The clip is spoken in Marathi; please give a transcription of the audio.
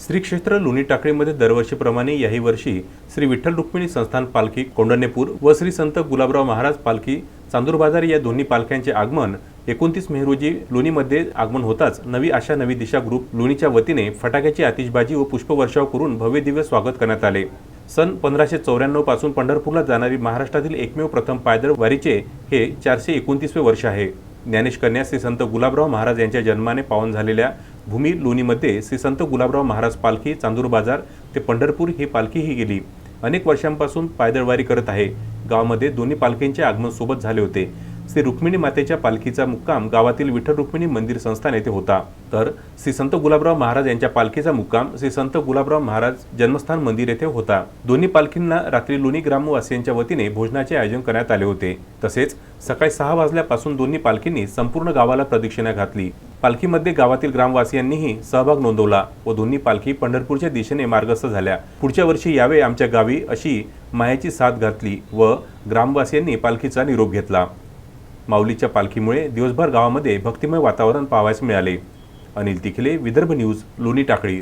श्री क्षेत्र लोणी टाकळीमध्ये दरवर्षीप्रमाणे याही वर्षी श्री विठ्ठल रुक्मिणी संस्थान पालखी कोंडण्यपूर व श्री संत गुलाबराव महाराज पालखी चांदूर बाजार या दोन्ही पालख्यांचे आगमन एकोणतीस मे रोजी लोणीमध्ये आगमन होताच नवी आशा नवी दिशा ग्रुप लोणीच्या वतीने फटाक्याची आतिषबाजी व पुष्पवर्षाव करून भव्य दिव्य स्वागत करण्यात आले. सन पंधराशे चौऱ्याण्णवपासून पंढरपूरला जाणारी महाराष्ट्रातील एकमेव प्रथम पायदळ वारीचे हे चारशे एकोणतीसवे वर्ष आहे. ज्ञानेश कन्या श्री संत गुलाबराव महाराज यांच्या जन्माने पावन झालेल्या भूमी लोणीमध्ये श्री संत गुलाबराव महाराज पालखी चांदूर बाजार ते पंढरपूर ही पालखीही गेली. अनेक वर्षांपासून पायदळवारी करत आहे. गावामध्ये दोन्ही पालखींचे आगमन सोबत झाले होते. श्री रुक्मिणी मातेच्या पालखीचा मुक्काम गावातील विठ्ठल रुक्मिणी मंदिर संस्थान येथे होता. तर श्री संत गुलाबराव महाराज यांच्या पालखीचा मुक्काम श्री संत गुलाबराव महाराज जन्मस्थान मंदिर येथे होता. दोन्ही पालखींना रात्री लोणी ग्रामवासियांच्या वतीने भोजनाचे आयोजन करण्यात आले होते. तसेच सकाळी सहा वाजल्यापासून दोन्ही पालखींनी संपूर्ण गावाला प्रदक्षिणा घातली. पालखीमध्ये गावातील ग्रामवासियांनीही सहभाग नोंदवला व दोन्ही पालखी पंढरपूरच्या दिशेने मार्गस्थ झाल्या. पुढच्या वर्षी यावे आमच्या गावी अशी मायाची साथ घातली व ग्रामवासियांनी पालखीचा निरोप घेतला. माऊलीच्या पालखीमुळे दिवसभर गावामध्ये भक्तिमय वातावरण पाहावयास मिळाले. अनिल तिखले विदर्भ न्यूज लोणी टाकळी.